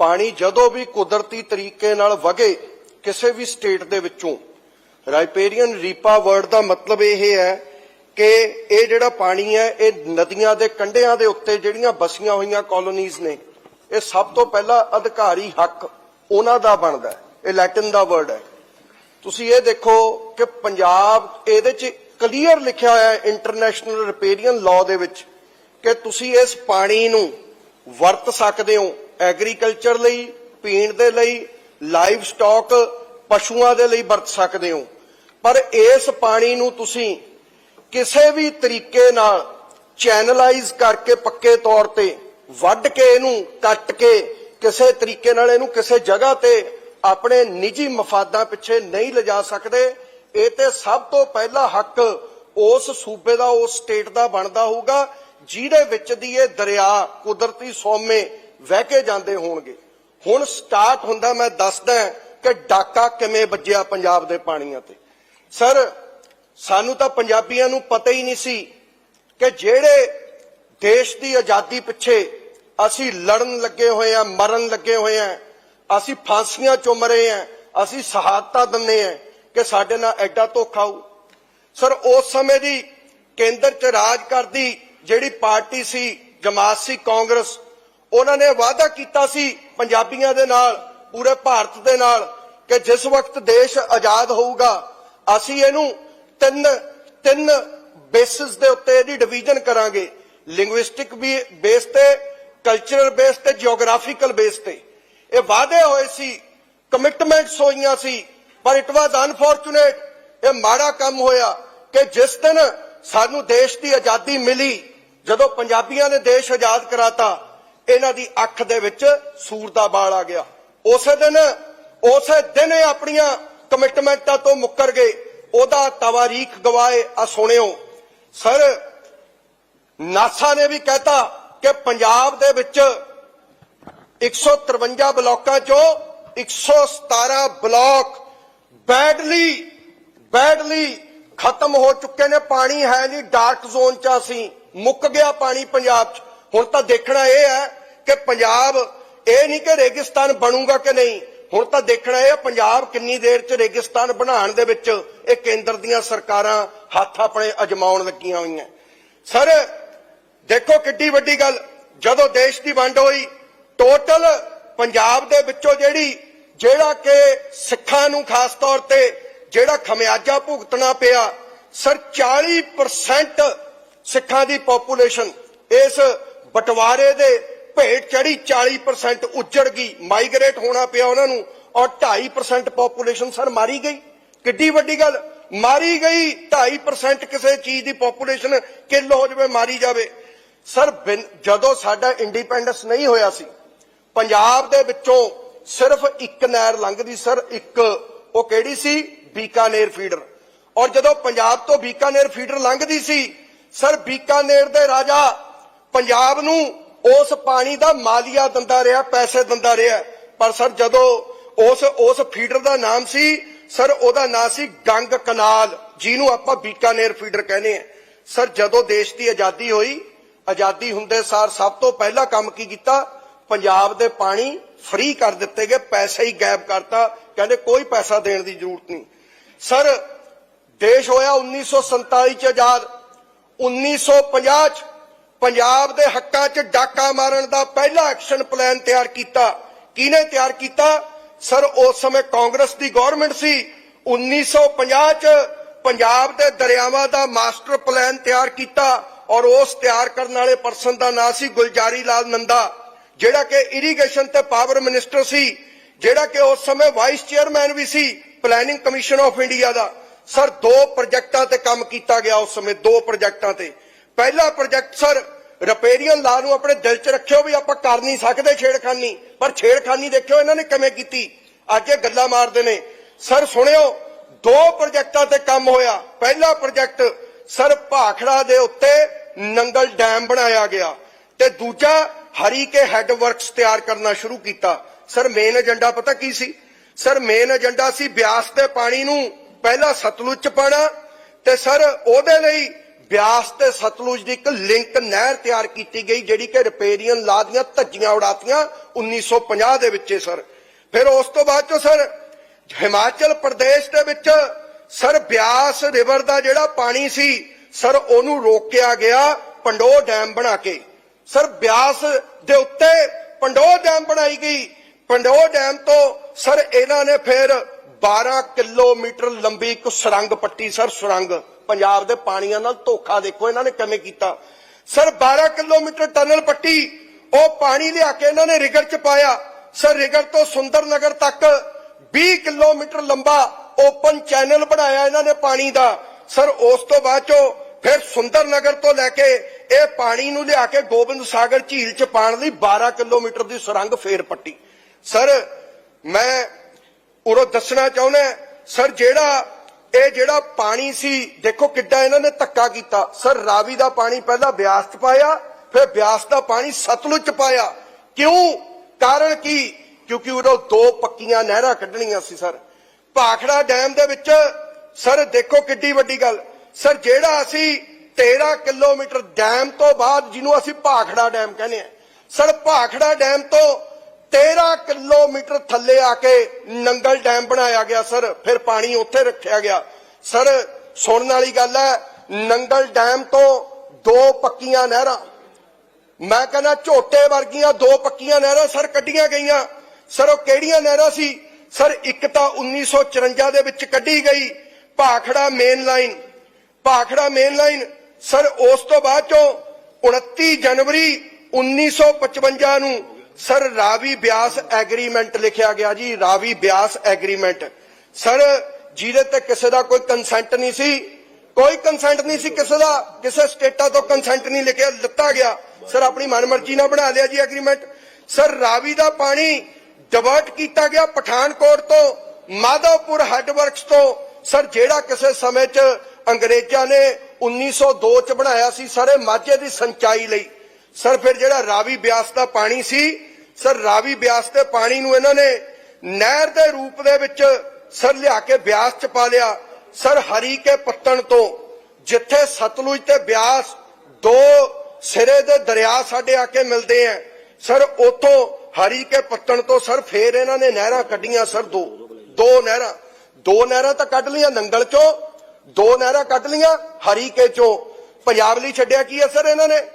ਪਾਣੀ ਜਦੋਂ ਵੀ ਕੁਦਰਤੀ ਤਰੀਕੇ ਨਾਲ ਵਗੇ ਕਿਸੇ ਵੀ ਸਟੇਟ ਦੇ ਵਿੱਚੋਂ। ਰਾਈਪੇਰੀਅਨ ਰੀਪਾ ਵਰਡ ਦਾ ਮਤਲਬ ਇਹ ਹੈ ਕਿ ਇਹ ਜਿਹੜਾ ਪਾਣੀ ਹੈ, ਇਹ ਨਦੀਆਂ ਦੇ ਕੰਢਿਆਂ ਦੇ ਉੱਤੇ ਜਿਹੜੀਆਂ ਬਸੀਆਂ ਹੋਈਆਂ ਕਾਲੋਨੀਜ਼ ਨੇ, ਇਹ ਸਭ ਤੋਂ ਪਹਿਲਾਂ ਅਧਿਕਾਰੀ ਹੱਕ ਉਹਨਾਂ ਦਾ ਬਣਦਾ ਹੈ। ਇਹ ਲੈਟਿਨ ਦਾ ਵਰਡ ਹੈ। ਤੁਸੀਂ ਇਹ ਦੇਖੋ ਕਿ ਪੰਜਾਬ ਇਹਦੇ 'ਚ ਕਲੀਅਰ ਲਿਖਿਆ ਹੋਇਆ ਹੈ ਇੰਟਰਨੈਸ਼ਨਲ ਰਿਪੇਰੀਅਨ ਲਾਅ ਦੇ ਵਿੱਚ ਕਿ ਤੁਸੀਂ ਇਸ ਪਾਣੀ ਨੂੰ ਵਰਤ ਸਕਦੇ ਹੋ। ਐਗਰੀਕਲਚਰ ਲਈ, ਪੀਣ ਦੇ ਲਈ, ਲਾਈਵ ਸਟਾਕ ਪਸ਼ੂਆਂ ਦੇ ਲਈ ਵਰਤ ਸਕਦੇ ਹੋ। ਪਰ ਇਸ ਪਾਣੀ ਨੂੰ ਤੁਸੀਂ ਕਿਸੇ ਵੀ ਤਰੀਕੇ ਨਾਲ ਚੈਨਲਾਈਜ਼ ਕਰਕੇ ਪੱਕੇ ਤੌਰ ਤੇ ਵੱਢ ਕੇ ਇਹਨੂੰ ਕੱਟ ਕੇ ਕਿਸੇ ਤਰੀਕੇ ਨਾਲ ਇਹਨੂੰ ਕਿਸੇ ਜਗ੍ਹਾ ਤੇ ਆਪਣੇ ਨਿੱਜੀ ਮਫਾਦਾਂ ਪਿੱਛੇ ਨਹੀਂ ਲਿਜਾ ਸਕਦੇ, ਇਹ ਤੇ ਸਭ ਤੋਂ ਪਹਿਲਾ ਹੱਕ ਉਸ ਸੂਬੇ ਦਾ, ਉਸ ਸਟੇਟ ਦਾ ਬਣਦਾ ਹੋਊਗਾ, ਜਿਹਦੇ ਵਿੱਚ ਦੀ ਇਹ ਦਰਿਆ ਕੁਦਰਤੀ ਸੋਮੇ ਵਹਿ ਕੇ ਜਾਂਦੇ ਹੋਣਗੇ। ਹੁਣ ਸਟਾਰਟ ਹੁੰਦਾ, ਮੈਂ ਦੱਸਦਾ ਕਿ ਡਾਕਾ ਕਿਵੇਂ ਵੱਜਿਆ ਪੰਜਾਬ ਦੇ ਪਾਣੀਆਂ ਤੇ। ਸਰ ਸਾਨੂੰ ਤਾਂ ਪੰਜਾਬੀਆਂ ਨੂੰ ਪਤਾ ਹੀ ਨਹੀਂ ਸੀ ਕਿ ਜਿਹੜੇ ਦੇਸ਼ ਦੀ ਆਜ਼ਾਦੀ ਪਿੱਛੇ ਅਸੀਂ ਲੜਨ ਲੱਗੇ ਹੋਏ ਆ ਮਰਨ ਲੱਗੇ ਹੋਏ ਆ ਅਸੀਂ ਫਾਂਸੀਆਂ ਚੁੰਮ ਰਹੇ ਆ ਅਸੀਂ ਸ਼ਹਾਦਤਾਂ ਦਿੰਨੇ ਆ ਕਿ ਸਾਡੇ ਨਾਲ ਐਡਾ ਧੋਖਾ ਹੋਊ। ਸਰ ਉਸ ਸਮੇਂ ਦੀ ਕੇਂਦਰ 'ਚ ਰਾਜ ਕਰਦੀ ਜਿਹੜੀ ਪਾਰਟੀ ਸੀ, ਜਮਾਤ ਸੀ ਕਾਂਗਰਸ ਉਹਨਾਂ ਨੇ ਵਾਅਦਾ ਕੀਤਾ ਸੀ ਪੰਜਾਬੀਆਂ ਦੇ ਨਾਲ, ਪੂਰੇ ਭਾਰਤ ਦੇ ਨਾਲ, ਕਿ ਜਿਸ ਵਕਤ ਦੇਸ਼ ਆਜ਼ਾਦ ਹੋਊਗਾ, ਅਸੀਂ ਇਹਨੂੰ ਤਿੰਨ ਤਿੰਨ ਬੇਸਿਸ ਦੇ ਉੱਤੇ ਇਹਦੀ ਡਿਵੀਜ਼ਨ ਕਰਾਂਗੇ। ਲਿੰਗੁਇਸਟਿਕ ਵੀ ਬੇਸ ਤੇ ਕਲਚਰਲ ਬੇਸ ਤੇ ਜੀਓਗ੍ਰਾਫਿਕਲ ਬੇਸ ਤੇ। ਇਹ ਵਾਅਦੇ ਹੋਏ ਸੀ ਕਮਿਟਮੈਂਟਸ ਹੋਈਆਂ ਸੀ, ਪਰ ਇਟ ਵਾਸ ਅਨਫੋਰਚੂਨੇਟ ਇਹ ਮਾੜਾ ਕੰਮ ਹੋਇਆ ਕਿ ਜਿਸ ਦਿਨ ਸਾਨੂੰ ਦੇਸ਼ ਦੀ ਆਜ਼ਾਦੀ ਮਿਲੀ, ਜਦੋਂ ਪੰਜਾਬੀਆਂ ਨੇ ਦੇਸ਼ ਆਜ਼ਾਦ ਕਰਾਤਾ ਇਹਨਾਂ ਦੀ ਅੱਖ ਦੇ ਵਿੱਚ ਸੂਰ ਦਾ ਬਾਲ ਆ ਗਿਆ। ਉਸੇ ਦਿਨ ਉਸੇ ਦਿਨ ਇਹ ਆਪਣੀਆਂ ਕਮਿਟਮੈਂਟਾਂ ਤੋਂ ਮੁੱਕਰ ਗਏ। ਉਹਦਾ ਤਵਾਰੀਖ ਗਵਾਏ। ਆ ਸੁਣਿਓ, ਸਰ, ਨਾਸਾ ਨੇ ਵੀ ਕਹਿਤਾ ਕਿ ਪੰਜਾਬ ਦੇ ਵਿੱਚ 153 ਬਲਾਕਾਂ ਚੋਂ 117 ਬਲਾਕ ਬੈਡਲੀ ਬੈਡਲੀ ਖਤਮ ਹੋ ਚੁੱਕੇ ਨੇ। ਪਾਣੀ ਹੈ ਨਹੀਂ, ਡਾਰਕ ਜ਼ੋਨ ਚ ਅਸੀਂ। ਮੁੱਕ ਗਿਆ ਪਾਣੀ ਪੰਜਾਬ ਚ। ਹੁਣ ਤਾਂ ਦੇਖਣਾ ਇਹ ਹੈ ਕਿ ਪੰਜਾਬ ਇਹ ਨਹੀਂ ਕਿ ਰੇਗਿਸਤਾਨ ਬਣੂਗਾ ਕਿ ਨਹੀਂ। ਹੁਣ ਤਾਂ ਦੇਖਣਾ ਇਹ ਪੰਜਾਬ ਕਿੰਨੀ ਦੇਰ ਚ ਰੇਗਿਸਤਾਨ ਬਣਾਉਣ ਦੇ ਵਿੱਚ ਇਹ ਕੇਂਦਰ ਦੀਆਂ ਸਰਕਾਰਾਂ ਹੱਥ ਆਪਣੇ ਅਜਮਾਉਣ ਲੱਗੀਆਂ ਹੋਈਆਂ। ਸਰ, ਦੇਖੋ ਕਿੱਡੀ ਵੱਡੀ ਗੱਲ। ਜਦੋਂ ਦੇਸ਼ ਦੀ ਵੰਡ ਹੋਈ ਟੋਟਲ ਪੰਜਾਬ ਦੇ ਵਿੱਚੋਂ ਜਿਹੜੀ, ਜਿਹੜਾ ਕਿ ਸਿੱਖਾਂ ਨੂੰ ਖਾਸ ਤੌਰ ਤੇ ਜਿਹੜਾ ਖਮਿਆਜਾ ਭੁਗਤਣਾ ਪਿਆ, ਸਰ 40% ਸਿੱਖਾਂ ਦੀ ਪੋਪੂਲੇਸ਼ਨ ਇਸ ਬਟਵਾਰੇ ਦੇ ਭੇਟ ਚੜੀ 40% ਉੱਜੜ ਗਈ ਮਾਈਗ੍ਰੇਟ ਹੋਣਾ ਪਿਆ ਉਹਨਾਂ ਨੂੰ ਔਰ 2.5% ਪੋਪੂਲੇਸ਼ਨ ਸਰ ਮਾਰੀ ਗਈ। ਕਿੱਡੀ ਵੱਡੀ ਗੱਲ, ਮਾਰੀ ਗਈ 2.5% ਕਿਸੇ ਚੀਜ਼ ਦੀ ਪੋਪੂਲੇਸ਼ਨ ਕਿੱਲ ਹੋ ਜਾਵੇ, ਮਾਰੀ ਜਾਵੇ। ਸਰ ਜਦੋਂ ਸਾਡਾ ਇੰਡੀਪੈਂਡੈਂਸ ਨਹੀਂ ਹੋਇਆ ਸੀ, ਪੰਜਾਬ ਦੇ ਵਿੱਚੋਂ ਸਿਰਫ ਇੱਕ ਨਹਿਰ ਲੰਘਦੀ ਸਰ, ਇੱਕ ਉਹ ਕਿਹੜੀ ਸੀ? ਬੀਕਾਨੇਰ ਫੀਡਰ ਔਰ ਜਦੋਂ ਪੰਜਾਬ ਤੋਂ ਬੀਕਾਨੇਰ ਫੀਡਰ ਲੰਘਦੀ ਸੀ, ਸਰ ਬੀਕਾਨੇਰ ਦੇ ਰਾਜਾ ਪੰਜਾਬ ਨੂੰ ਉਸ ਪਾਣੀ ਦਾ ਮਾਲੀਆ ਦਿੰਦਾ ਰਿਹਾ, ਪੈਸੇ ਦਿੰਦਾ ਰਿਹਾ। ਪਰ ਸਰ ਜਦੋਂ ਉਸ ਉਸ ਫੀਡਰ ਦਾ ਨਾਮ ਸੀ, ਸਰ ਉਹਦਾ ਨਾਮ ਸੀ ਗੰਗ ਕਨਾਲ, ਜਿਹਨੂੰ ਆਪਾਂ ਬੀਕਾਨੇਰ ਫੀਡਰ ਕਹਿੰਦੇ ਆ ਸਰ ਜਦੋਂ ਦੇਸ਼ ਦੀ ਆਜ਼ਾਦੀ ਹੋਈ, ਆਜ਼ਾਦੀ ਹੁੰਦੇ ਸਾਰ ਸਭ ਤੋਂ ਪਹਿਲਾ ਕੰਮ ਕੀ ਕੀਤਾ? ਪੰਜਾਬ ਦੇ ਪਾਣੀ ਫ੍ਰੀ ਕਰ ਦਿੱਤੇ ਗਏ, ਪੈਸੇ ਹੀ ਗਾਇਬ ਕਰਤਾ। ਕਹਿੰਦੇ ਕੋਈ ਪੈਸਾ ਦੇਣ ਦੀ ਜ਼ਰੂਰਤ ਨਹੀਂ। ਸਰ, ਦੇਸ਼ ਹੋਇਆ 1947 ਚ ਆਜ਼ਾਦ 1950 ਚ ਪੰਜਾਬ ਦੇ ਹੱਕਾਂ 'ਚ ਡਾਕਾ ਮਾਰਨ ਦਾ ਪਹਿਲਾ ਐਕਸ਼ਨ ਪਲਾਨ ਤਿਆਰ ਕੀਤਾ। ਕਿਹਨੇ ਤਿਆਰ ਕੀਤਾ? ਸਰ, ਉਸ ਸਮੇਂ ਕਾਂਗਰਸ ਦੀ ਗਵਰਨਮੈਂਟ ਸੀ। 1950 ਚ ਪੰਜਾਬ ਦੇ ਦਰਿਆਵਾਂ ਦਾ ਮਾਸਟਰ ਪਲਾਨ ਤਿਆਰ ਕੀਤਾ ਔਰ ਉਸ ਤਿਆਰ ਕਰਨ ਵਾਲੇ ਪਰਸਨ ਦਾ ਨਾਂ ਸੀ ਗੁਲਜਾਰੀ ਲਾਲ ਨੰਦਾ, ਜਿਹੜਾ ਕਿ ਇਰੀਗੇਸ਼ਨ ਤੇ ਪਾਵਰ ਮਿਨਿਸਟਰ ਸੀ, ਜਿਹੜਾ ਕਿ ਉਸ ਸਮੇਂ ਵਾਈਸ ਚੇਅਰਮੈਨ ਵੀ ਸੀ ਪਲੈਨਿੰਗ ਕਮਿਸ਼ਨ ਆਫ ਇੰਡੀਆ ਦਾ। ਸਰ, ਦੋ ਪ੍ਰੋਜੈਕਟਾਂ ਤੇ ਕੰਮ ਕੀਤਾ ਗਿਆ ਉਸ ਸਮੇਂ, ਦੋ ਪ੍ਰੋਜੈਕਟਾਂ ਤੇ। ਪਹਿਲਾ ਪ੍ਰੋਜੈਕਟ ਸਰ ਰਿਪੇਰੀਅਨ ਲਾ ਨੂੰ ਆਪਣੇ ਦਿਲ 'ਚ ਰੱਖਿਓ ਵੀ ਆਪਾਂ ਕਰ ਨਹੀਂ ਸਕਦੇ ਛੇੜਖਾਨੀ, ਪਰ ਛੇੜਖਾਨੀ ਦੇਖਿਓ ਇਹਨਾਂ ਨੇ ਕਿਵੇਂ ਕੀਤੀ। ਅੱਜ ਇਹ ਗੱਲਾਂ ਮਾਰਦੇ ਨੇ। ਸਰ, ਸੁਣਿਓ, ਦੋ ਪ੍ਰੋਜੈਕਟਾਂ ਤੇ ਕੰਮ ਹੋਇਆ। ਪਹਿਲਾ ਪ੍ਰੋਜੈਕਟ ਸਰ ਭਾਖੜਾ ਦੇ ਉੱਤੇ ਨੰਗਲ ਡੈਮ ਬਣਾਇਆ ਗਿਆ ਤੇ ਦੂਜਾ ਹਰੀਕੇ ਹੈੱਡ ਵਰਕਸ ਤਿਆਰ ਕਰਨਾ ਸ਼ੁਰੂ ਕੀਤਾ। ਸਰ ਮੇਨ ਏਜੰਡਾ ਪਤਾ ਕੀ ਸੀ? ਸਰ ਮੇਨ ਏਜੰਡਾ ਸੀ ਬਿਆਸ ਦੇ ਪਾਣੀ ਨੂੰ ਪਹਿਲਾਂ ਸਤਲੁਜ ਚ ਪਾਣਾ ਤੇ ਸਰ ਉਹਦੇ ਲਈ ਬਿਆਸ ਤੇ ਸਤਲੁਜ ਦੀ ਇੱਕ ਲਿੰਕ ਨਹਿਰ ਤਿਆਰ ਕੀਤੀ ਗਈ, ਜਿਹੜੀ ਕਿ ਰਿਪੇਰੀਅਨ ਲਾ ਦੀਆਂ ਧੱਜੀਆਂ ਉਡਾਤੀਆਂ 1950 ਦੇ ਵਿੱਚ, ਸਰ। ਫਿਰ ਉਸ ਤੋਂ ਬਾਅਦ ਚੋਂ, ਸਰ, ਹਿਮਾਚਲ ਪ੍ਰਦੇਸ਼ ਦੇ ਵਿੱਚ, ਸਰ, ਬਿਆਸ ਰਿਵਰ ਦਾ ਜਿਹੜਾ ਪਾਣੀ ਸੀ, ਸਰ, ਉਹਨੂੰ ਰੋਕਿਆ ਗਿਆ ਪੰਡੋ ਡੈਮ ਬਣਾ ਕੇ। ਸਰ, ਬਿਆਸ ਦੇ ਉੱਤੇ ਪੰਡੋ ਡੈਮ ਬਣਾਈ ਗਈ। ਪੰਡੋ ਡੈਮ ਤੋਂ, ਸਰ, ਇਹਨਾਂ ਨੇ ਫਿਰ 12 ਕਿਲੋਮੀਟਰ ਲੰਬੀ ਇੱਕ ਸੁਰੰਗ ਪੱਟੀ, ਸਰ, ਸੁਰੰਗ। ਪੰਜਾਬ ਦੇ ਪਾਣੀਆਂ ਨਾਲ ਧੋਖਾ ਦੇਖੋ, ਇਹਨਾਂ ਨੇ ਕਿਵੇਂ ਕੀਤਾ। ਸਰ 12 ਕਿਲੋਮੀਟਰ ਟਨਲ ਪੱਟੀ, ਉਹ ਪਾਣੀ ਲਿਆ ਕੇ ਇਹਨਾਂ ਨੇ ਰਿਗਰ ਚ ਪਾਇਆ। ਸਰ ਰਿਗਰ ਤੋਂ ਸੁੰਦਰ ਨਗਰ ਤੱਕ 20 ਕਿਲੋਮੀਟਰ ਲੰਬਾ ਓਪਨ ਚੈਨਲ ਬਣਾਇਆ ਇਹਨਾਂ ਨੇ ਪਾਣੀ ਦਾ। ਸਰ, ਉਸ ਤੋਂ ਬਾਅਦ ਚੋਂ ਫਿਰ ਸੁੰਦਰ ਨਗਰ ਤੋਂ ਲੈ ਕੇ ਇਹ ਪਾਣੀ ਨੂੰ ਲਿਆ ਕੇ ਗੋਬਿੰਦ ਸਾਗਰ ਝੀਲ ਚ ਪਾਣ ਲਈ 12 ਕਿਲੋਮੀਟਰ ਦੀ ਸੁਰੰਗ ਫੇਰ ਪੱਟੀ। ਸਰ, ਮੈਂ ਉਰੋਂ ਦੱਸਣਾ ਚਾਹੁੰਦਾ ਸਰ ਜਿਹੜਾ, ਇਹ ਜਿਹੜਾ ਪਾਣੀ ਸੀ, ਦੇਖੋ ਕਿੱਡਾ ਇਹਨਾਂ ਨੇ ਧੱਕਾ ਕੀਤਾ। ਸਰ ਰਾਵੀ ਦਾ ਪਾਣੀ ਪਹਿਲਾਂ ਬਿਆਸ ਚ ਪਾਇਆ, ਫਿਰ ਬਿਆਸ ਦਾ ਪਾਣੀ ਸਤਲੁਜ ਚ ਪਾਇਆ। ਕਿਉਂ? ਕਾਰਨ ਕੀ? ਕਿਉਂਕਿ ਉਦੋਂ ਦੋ ਪੱਕੀਆਂ ਨਹਿਰਾਂ ਕੱਢਣੀਆਂ ਸੀ, ਸਰ। ਭਾਖੜਾ ਡੈਮ ਦੇ ਵਿੱਚ, ਸਰ ਦੇਖੋ ਕਿੱਡੀ ਵੱਡੀ ਗੱਲ। ਸਰ ਜਿਹੜਾ ਅਸੀਂ 13 ਕਿਲੋਮੀਟਰ ਡੈਮ ਤੋਂ ਬਾਅਦ, ਜਿਹਨੂੰ ਅਸੀਂ ਭਾਖੜਾ ਡੈਮ ਕਹਿੰਦੇ ਆ ਸਰ ਭਾਖੜਾ ਡੈਮ ਤੋਂ 13 ਕਿਲੋਮੀਟਰ ਥੱਲੇ ਆ ਕੇ ਨੰਗਲ ਡੈਮ ਬਣਾਇਆ ਗਿਆ, ਸਰ। ਫਿਰ ਪਾਣੀ ਉੱਥੇ ਰੱਖਿਆ ਗਿਆ। ਸਰ, ਸੁਣਨ ਵਾਲੀ ਗੱਲ ਹੈ, ਨੰਗਲ ਡੈਮ ਤੋਂ ਦੋ ਪੱਕੀਆਂ ਨਹਿਰਾਂ। ਮੈਂ ਕਹਿੰਦਾ ਝੋਟੇ ਵਰਗੀਆਂ ਦੋ ਪੱਕੀਆਂ ਨਹਿਰਾਂ ਸਰ ਕੱਢੀਆਂ ਗਈਆਂ। ਸਰ, ਉਹ ਕਿਹੜੀਆਂ ਨਹਿਰਾਂ ਸੀ? ਸਰ, ਇੱਕ ਤਾਂ 1954 ਦੇ ਵਿੱਚ ਕੱਢੀ ਗਈ, Bhakra main line Bhakra main line sir, ਉਸ ਤੋਂ ਬਾਅਦ ਚੋਂ 29 ਜਨਵਰੀ 1955 ਨੂੰ ਸਰ, ਰਾਵੀ ਬਿਆਸ ਐਗਰੀਮੈਂਟ ਲਿਖਿਆ ਗਿਆ ਜੀ, ਰਾਵੀ ਬਿਆਸ ਐਗਰੀਮੈਂਟ। ਸਰ, ਜਿਹਦੇ ਤੇ ਕਿਸੇ ਦਾ ਕੋਈ ਕੰਸੈਂਟ ਨਹੀਂ ਸੀ, ਕੋਈ ਕੰਸੈਂਟ ਨਹੀਂ ਸੀ ਕਿਸੇ ਦਾ, ਕਿਸੇ ਸਟੇਟਾਂ ਤੋਂ ਕੰਸੈਂਟ ਨਹੀਂ ਲਿਖਿਆ ਦਿੱਤਾ ਗਿਆ। ਸਰ, ਆਪਣੀ ਮਨਮਰਜ਼ੀ ਨਾਲ ਬਣਾ ਲਿਆ ਜੀ ਐਗਰੀਮੈਂਟ। ਸਰ, ਰਾਵੀ ਦਾ ਪਾਣੀ ਡਿਵਰਟ ਕੀਤਾ ਗਿਆ ਪਠਾਨਕੋਟ ਤੋਂ, ਮਾਧਵਪੁਰ ਹੈੱਡਵਰਕਸ ਤੋਂ। ਸਰ, ਜਿਹੜਾ ਕਿਸੇ ਸਮੇਂ 'ਚ ਅੰਗਰੇਜ਼ਾਂ ਨੇ 1902 'ਚ ਬਣਾਇਆ ਸੀ, ਸਾਰੇ ਮਾਝੇ ਦੀ ਸਿੰਚਾਈ ਲਈ। ਸਰ, ਫਿਰ ਜਿਹੜਾ ਰਾਵੀ ਬਿਆਸ ਦਾ ਪਾਣੀ ਸੀ, ਸਰ, ਰਾਵੀ ਬਿਆਸ ਦੇ ਪਾਣੀ ਨੂੰ ਇਹਨਾਂ ਨੇ ਨਹਿਰ ਦੇ ਰੂਪ ਦੇ ਵਿੱਚ ਸਰ, ਲਿਆ ਕੇ ਬਿਆਸ 'ਚ ਪਾ ਲਿਆ। ਸਰ ਹਰੀ ਕੇ ਪੱਤਣ ਤੋਂ ਜਿੱਥੇ ਸਤਲੁਜ ਤੇ ਬਿਆਸ ਦੋ ਸਿਰੇ ਦੇ ਦਰਿਆ ਸਾਡੇ ਆ ਕੇ ਮਿਲਦੇ ਆ ਸਰ, ਉਥੋਂ ਹਰੀ ਕੇ ਪੱਤਣ ਤੋਂ ਸਰ, ਫੇਰ ਇਹਨਾਂ ਨੇ ਨਹਿਰਾਂ ਕੱਢੀਆਂ ਸਰ, ਦੋ ਦੋ ਨਹਿਰਾਂ। ਦੋ ਨਹਿਰਾਂ ਤਾਂ ਕੱਢ ਲੀਆਂ ਨੰਗਲ ਚੋਂ, ਦੋ ਨਹਿਰਾਂ ਕੱਢ ਲੀਆਂ ਹਰੀ ਕੇ ਚੋਂ। ਪੰਜਾਬ ਲਈ ਛੱਡਿਆ ਕੀ ਹੈ ਸਰ ਇਹਨਾਂ ਨੇ?